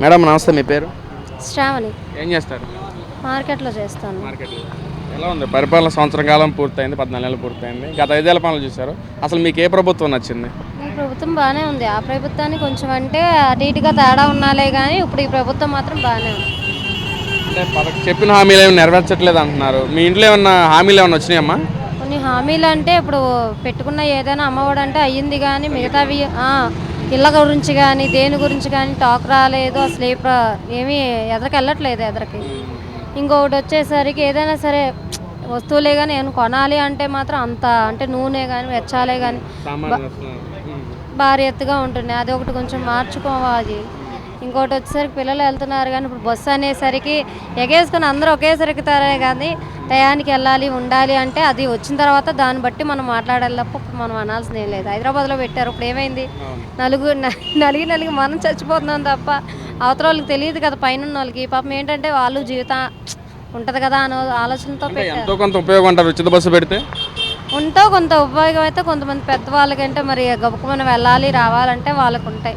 Madam నమస్తే మీ పేరు? శ్రావణి. ఏం చేస్తారు? మార్కెట్లో చేస్తాను. మార్కెట్లో. ఎలా ఉంది? పరిపాలన సంవత్సరం కాలం పూర్తయింది పద్నాలుగు నెలలు పూర్తయింది. గత ఐదేళ్ళ పనులు చూశారు. అసలు మీకు ఏ ప్రభుత్వం నచ్చింది? ఈ ప్రభుత్వం బాగానే ఉంది. ఆ ప్రభుత్వానికి కొంచెం అంటే అటు ఇటుగా తేడా ఉన్నాలే కానీ ఇప్పుడు ఈ ప్రభుత్వం మాత్రం బాగానే ఉంది. అంటే పథక చెప్పిన హామీలు ఏమి నెరవేర్చట్లేదు అంటున్నారు. మీ ఇంట్లో ఏమన్నా హామీలు ఏమన్నా వచ్చినాయమ్మా? కొన్ని హామీలు అంటే ఇప్పుడు పెట్టుకున్న ఏదైనా అమ్మఒడు అంటే అయ్యింది కానీ మిగతావి ఆ, ఇళ్ళ గురించి కానీ దేని గురించి కానీ టాక్ రాలేదు. అసలు ఏ ప్ర ఏమీ ఎదరికి వెళ్ళట్లేదు ఎదరికి. ఇంకొకటి వచ్చేసరికి ఏదైనా సరే వస్తువులే కానీ నేను కొనాలి అంటే మాత్రం అంత అంటే నూనె కానీ వెచ్చాలే కానీ భారీ ఎత్తుగా ఉంటున్నాయి. అది ఒకటి కొంచెం మార్చుకోవాలి. ఇంకోటి వచ్చేసరికి పిల్లలు వెళ్తున్నారు కానీ ఇప్పుడు బస్సు అనేసరికి ఎగేసుకుని అందరూ ఒకేసారి ఎక్కుతారే కానీ టయానికి వెళ్ళాలి ఉండాలి అంటే అది వచ్చిన తర్వాత దాన్ని బట్టి మనం మాట్లాడాలి తప్ప మనం అనాల్సింది ఏం లేదు. హైదరాబాద్లో పెట్టారు ఇప్పుడు ఏమైంది? నలుగురు న- నలిగి నలిగి మనం చచ్చిపోతున్నాం తప్ప అవతల వాళ్ళకి తెలియదు కదా పైన వాళ్ళకి. పాపం ఏంటంటే వాళ్ళు జీవితం ఉంటుంది కదా అనే ఆలోచనతో పెట్టారు. ఎంతో కొంత ఉపయోగం అంటారు ఉచిత బస్సు పెడితే? ఉంటో కొంత ఉపయోగం అయితే కొంతమంది పెద్దవాళ్ళకంటే మరి గబుక్కుమని వెళ్ళాలి రావాలంటే వాళ్ళకు ఉంటాయి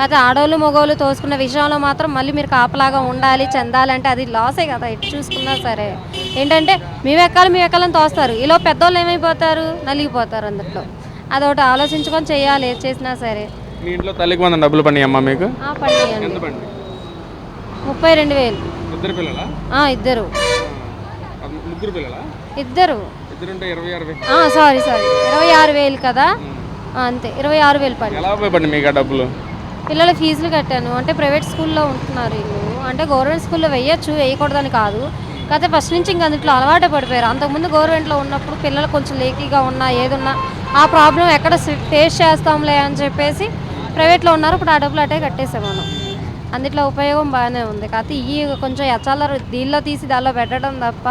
అయితే ఆడవాళ్ళు మగవాళ్ళు తోసుకున్న విషయంలో మాత్రం మళ్ళీ మీరు కాపలాగా ఉండాలి చెందాలంటే అది లాసే కదా ఎటు చూసుకున్నా సరే. ఏంటంటే మేము ఎక్కాలి మేము ఎక్కాలని తోస్తారు. ఈలో పెద్దవాళ్ళు ఏమైపోతారు? నలిగిపోతారు అందులో అదొకటి ఆలోచించుకొని చేయాలి ఏది చేసినా సరే. మీ ఇంట్లో తల్లికి వంద డబ్బులు పడినాయి అమ్మా మీకు పండి ముప్పై రెండు వేలు. ఇద్దరు పిల్లలా? ఇద్దరు. ముగ్గురు పిల్లలా? ఇద్దరు. Sorry sorry. ఇరవై ఆరు వేలు కదా? అంతే. ఇరవై ఆరు వేలు పడి. ఎలా ఉపయోగపడి మీకు ఆ డబ్బులు? పిల్లల ఫీజులు కట్టాను. అంటే ప్రైవేట్ స్కూల్లో ఉంటున్నారు వీళ్ళు అంటే గవర్నమెంట్ స్కూల్లో వేయచ్చు వేయకూడదని కాదు. కాకపోతే ఫస్ట్ నుంచి ఇంక అందులో అలవాటు పడిపోయారు. అంతకుముందు గవర్నమెంట్లో ఉన్నప్పుడు పిల్లలు కొంచెం లేకీగా ఉన్నా ఏదున్నా ఆ ప్రాబ్లం ఎక్కడ ఫేస్ చేస్తాంలే అని చెప్పేసి ప్రైవేట్లో ఉన్నారు. ఇప్పుడు ఆ డబ్బులు అటే కట్టేసాం మనం అందుట్లో ఉపయోగం బాగానే ఉంది. కాకపోతే ఇవి కొంచెం ఎచ్చాల దీనిలో తీసి దానిలో పెట్టడం తప్ప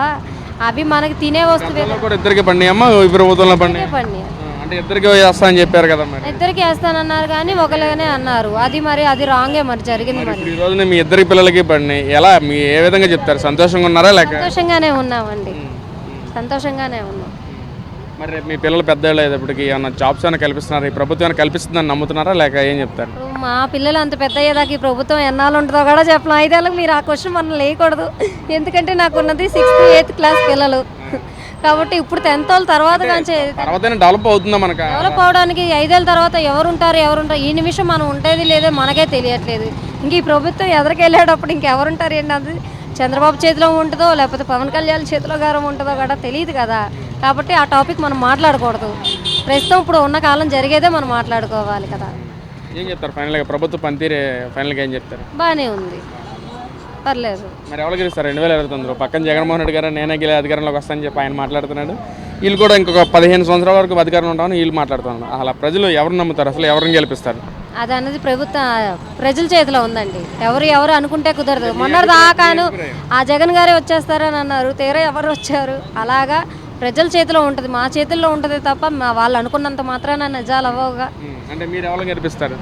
అవి మనకి తినే వస్తువే ఇద్దరికి పండి అమ్మ ఈ పండి పని అంటే ఇద్దరికి వేస్తా అని చెప్పారు కదా మరి. ఇద్దరికి వేస్తానన్నారు కానీ ఒకరిగానే అన్నారు. అది మరి అది రాంగే మరి జరిగింది మరి ఇప్పుడు ఈ రోజున మీ ఇద్దరి పిల్లలకి పడినాయి. ఎలా? మీ ఏ విధంగా చెప్తారు? సంతోషంగా ఉన్నారా లేక? సంతోషంగానే ఉన్నామండి. సంతోషంగానే ఉన్నాం. మరి రేపు మీ పిల్లలు పెద్ద అయ్యేటప్పటికి ఏమన్నా జాబ్స్ ఏమైనా కల్పిస్తున్నారు? ఈ ప్రభుత్వం ఏమైనా కల్పిస్తుందని నమ్ముతున్నారా లేక ఏం చెప్తారు? ఇప్పుడు మా పిల్లలు అంత పెద్ద అయ్యేదాకా ఈ ప్రభుత్వం ఎన్నాళ్ళు ఉంటుందో కూడా చెప్పలేం. ఐదేళ్ళకి మీరు ఆ క్వశ్చన్ మనం లేకూడదు ఎందుకంటే నాకు ఉన్నది సిక్స్త్ ఎయిత్ క్లాస్ పిల్లలు కాబట్టి ఇప్పుడు టెన్త్ వాళ్ళ తర్వాత డెవలప్ అవుతుందా మనకు? డెవలప్ అవడానికి ఐదేళ్ళ తర్వాత ఎవరు ఉంటారు ఎవరు ఉంటారు ఈ నిమిషం మనం ఉండేది లేదో మనకే తెలియట్లేదు. ఇంక ఈ ప్రభుత్వం ఎదరికి వెళ్ళేటప్పుడు ఇంకెవరుంటారు ఏంటి అది చంద్రబాబు చేతిలో ఉంటుందో లేకపోతే పవన్ కళ్యాణ్ చేతిలో గారం ఉంటుందో కూడా తెలియదు కదా. కాబట్టి ఆ టాపిక్ మనం మాట్లాడకూడదు. ప్రస్తుతం ఇప్పుడు ఉన్న కాలం జరిగేదే మనం మాట్లాడుకోవాలి కదా. ఏం చెప్తారు? ఫైనల్గా ప్రభుత్వ పనితీరే ఫైనల్గా ఏం చెప్తారు? బాగానే ఉంది. పర్లేదు. మరి ఎవరు గెలుస్తారు? రెండు వేల ఇరవై తొమ్మిదిలో. పక్కన జగన్మోహన్ రెడ్డి గారు నేనే గెలి అధికారంలోకి వస్తానని చెప్పి ఆయన మాట్లాడుతున్నాడు. వీళ్ళు కూడా ఇంకొక పదిహేను సంవత్సరాల వరకు అధికారంలో ఉంటామని వీళ్ళు మాట్లాడుతున్నారు. అలా ప్రజలు ఎవరు నమ్ముతారు? అసలు ఎవరిని గెలిపిస్తారు? అది అన్నది ప్రభుత్వ ప్రజల చేతిలో ఉందండి. ఎవరు ఎవరు అనుకుంటే కుదరదు. మొన్నటి దాకాను ఆ జగన్ గారే వచ్చేస్తారని అన్నారు. తీరా ఎవరు వచ్చారు? అలాగా ప్రజల చేతిలో ఉంటుంది. మా చేతుల్లో ఉంటుంది తప్ప మా వాళ్ళు అనుకున్నంత మాత్రాన నిజాలు అవ్వవుగా. ఉం. అంటే మీరు ఎవరిని గెలిపిస్తారు?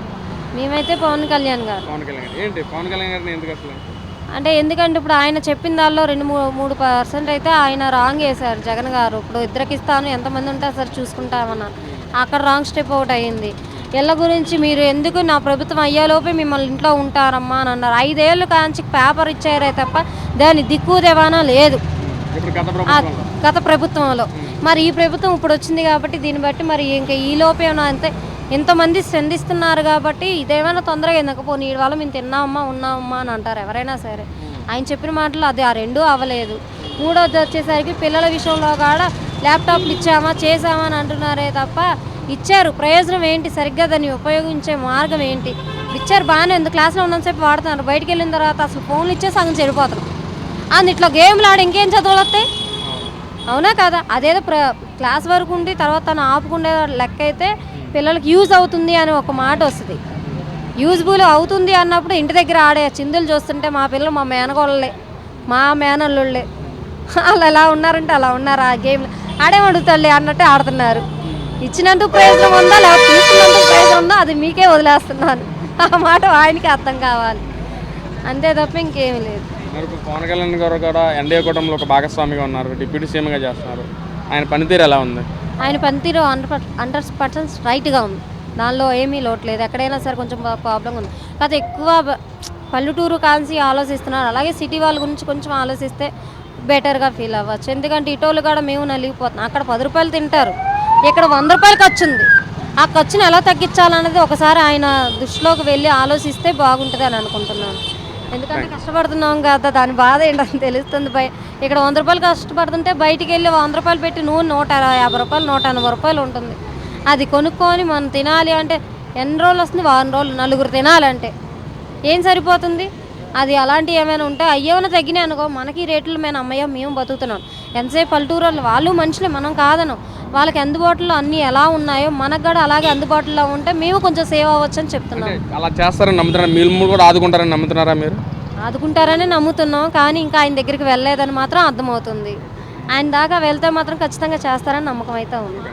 మేమైతే పవన్ కళ్యాణ్ గారు. పవన్ కళ్యాణ్ ఏంటి? పవన్ కళ్యాణ్ గారిని ఎందుకు అసలు? అంటే ఎందుకంటే ఇప్పుడు ఆయన చెప్పిన దానిలో రెండు మూడు మూడు పర్సెంట్ అయితే ఆయన రాంగ్ వేశారు జగన్ గారు. ఇప్పుడు ఇద్దరికి ఇస్తాను ఎంతమంది ఉంటే సరే చూసుకుంటామన్నారు అక్కడ రాంగ్ స్టెప్ ఒకటి అయ్యింది ఇళ్ళ గురించి మీరు ఎందుకు నా ప్రభుత్వం అయ్యేలోపే మిమ్మల్ని ఇంట్లో ఉంటారమ్మా అని అన్నారు. ఐదేళ్ళు కాంచి పేపర్ ఇచ్చారే తప్ప దాని దిక్కు దేవానా లేదు. గత ప్రభుత్వంలో? మరి ఈ ప్రభుత్వం ఇప్పుడు వచ్చింది కాబట్టి దీన్ని బట్టి మరి ఇంకా ఈ లోపే అంతే. ఎంతమంది స్పందిస్తున్నారు కాబట్టి ఇదేమైనా తొందరగా ఎందుకపోనీ ఈ వల్ల మేము తిన్నామమ్మా ఉన్నామమ్మా అని అంటారు ఎవరైనా సరే. ఆయన చెప్పిన మాటలు అది ఆ రెండూ అవ్వలేదు. మూడోది వచ్చేసరికి పిల్లల విషయంలో కూడా ల్యాప్టాప్లు ఇచ్చామా చేసామా అని అంటున్నారే తప్ప ఇచ్చారు. ప్రయోజనం ఏంటి? సరిగ్గా దాన్ని ఉపయోగించే మార్గం ఏంటి? ఇచ్చారు బాగానే ఉంది. క్లాస్లో ఉన్నంతసేపు వాడుతున్నారు. బయటికి వెళ్ళిన తర్వాత అసలు ఫోన్లు ఇచ్చే సగం చెడిపోతారు అందు ఇట్లా గేమ్లు ఆడి ఇంకేం చదువులు వస్తాయి? అవునా కదా? అదేదో ప్ర క్లాస్ వరకు ఉండి తర్వాత తను ఆపుకుండే లెక్క అయితే పిల్లలకి యూజ్ అవుతుంది అని ఒక మాట వస్తుంది. యూజ్ఫుల్ అవుతుంది అన్నప్పుడు ఇంటి దగ్గర ఆడే చిందులు చూస్తుంటే మా పిల్లలు మా మేనగోళ్ళే మా మేనల్లుళ్ళే. వాళ్ళు ఎలా ఉన్నారంటే అలా ఉన్నారు ఆ గేమ్ ఆడేమడుగుతాళ్ళే అన్నట్టే ఆడుతున్నారు. ఇచ్చినందుకు ప్రయోజనం ఉందా? లేకపోతే తీసుకున్నందుకు ప్రయోజనం ఉందా? అది మీకే వదిలేస్తున్నాను. ఆ మాట ఆయనకి అర్థం కావాలి. అంతే తప్ప ఇంకేమీ లేదు. మరి పవన్ కళ్యాణ్ గారు కూడా ఎన్డీఏ కూటమిలో ఒక భాగస్వామిగా ఉన్నారు. డిప్యూటీ సీఎంగా చేస్తున్నారు. ఆయన పనితీరు ఎలా ఉంది? ఆయన పనితీరు హండ్రెడ్ హండ్రెడ్ పర్సెంట్ రైట్గా ఉంది. దానిలో ఏమీ లోటు లేదు. ఎక్కడైనా సరే కొంచెం ప్రాబ్లం ఉంది. కాకపోతే ఎక్కువ పల్లెటూరు కాన్సి ఆలోచిస్తున్నారు. అలాగే సిటీ వాళ్ళ గురించి కొంచెం ఆలోచిస్తే బెటర్గా ఫీల్ అవ్వచ్చు. ఎందుకంటే ఇటోళ్ళు కూడా మేము నలిగిపోతున్నాం. అక్కడ పది రూపాయలు తింటారు. ఇక్కడ వంద రూపాయలు ఖర్చు ఉంది. ఆ ఖర్చును ఎలా తగ్గించాలనేది ఒకసారి ఆయన దృష్టిలోకి వెళ్ళి ఆలోచిస్తే బాగుంటుంది అని అనుకుంటున్నాను. ఎందుకంటే కష్టపడుతున్నాం కదా దాని బాధ ఏంటని తెలుస్తుంది బయ ఇక్కడ వంద రూపాయలు కష్టపడుతుంటే బయటికి వెళ్ళి వంద రూపాయలు పెట్టి నూనె నూట యాభై రూపాయలు నూట ఎనభై రూపాయలు ఉంటుంది. అది కొనుక్కొని మనం తినాలి అంటే ఎన్ని రోజులు వస్తుంది? వారం రోజులు నలుగురు తినాలంటే. ఏం సరిపోతుంది? అది అలాంటివి ఏమైనా ఉంటే అయ్యేమైనా తగ్గినాయి అనుకో మనకి రేట్లు మేము అమ్మయ్య మేము బతుకుతున్నాం. ఎంతసేపు పల్లెటూరు వాళ్ళు వాళ్ళు మనుషులే మనం కాదను. వాళ్ళకి అందుబాటులో అన్నీ ఎలా ఉన్నాయో మనకు కూడా అలాగే అందుబాటులో ఉంటే మేము కొంచెం సేవ్ అవ్వచ్చు అని చెప్తున్నాం అలా చేస్తారని నమ్ముతున్నారా? మీరు కూడా ఆదుకుంటారని నమ్ముతున్నారా మీరు? ఆదుకుంటారని నమ్ముతున్నాం కానీ ఇంకా ఆయన దగ్గరికి వెళ్ళలేదని మాత్రం అర్థమవుతుంది. ఆయన దాకా వెళ్తే మాత్రం ఖచ్చితంగా చేస్తారని నమ్మకం అయితే ఉంది.